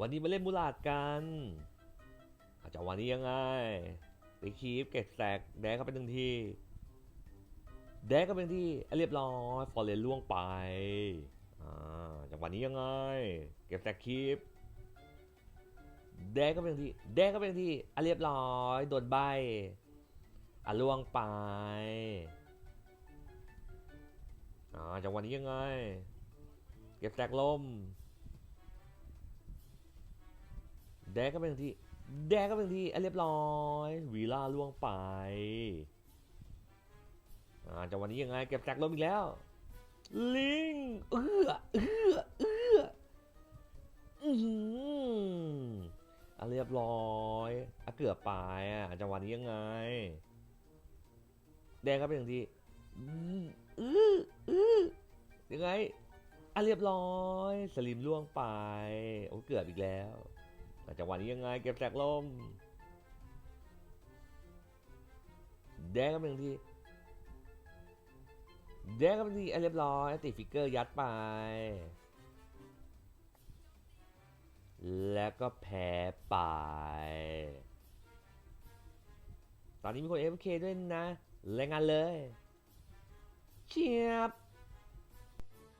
วันนี้มาเล่นมูลาดกันอาจจะวันนี้ยังไงไปคีฟเก็ตแตกแดกเข้าไปหนึ่งที แดกเข้าไปหนึ่งทีอะเรียบร้อยฟอร์เรนล่วงไปอ่าจังหวะนี้ยังไง เก็บแตกคีฟแดกเข้าไปหนึ่งทีแดกเข้าไปหนึ่งทีอะเรียบร้อยโดนใบอะล่วงไปอ่าจังหวะนี้ยังไง เก็บแตกลม แดกก็เป็นที่ แดกก็เป็นทีอะเรียบร้อยวีล่าล่วงไปอ่าจังหวะนี้ยังไงเก็บแตกลมอีกแล้ว ลิงเอื้อเอื้อเอื้ออืออะเรียบร้อยอะเกือบไปอะจังหวะนี้ยังไง แดงก็เป็นทีอื้ออื้ออื้อยังไงอะเรียบร้อย สลิมล่วงไป โอ้เกือบอีกแล้ว แต่จังหวะนี้ยังไงเก็บแตกลม แดงก็เป็นที แดงก็เป็นทีอะเรียบร้อยติฟิกเกอร์ยัดไป แล้วก็แพ้ไป ตอนนี้มีคน FK ด้วยนะ แรายงานเลย เชียบ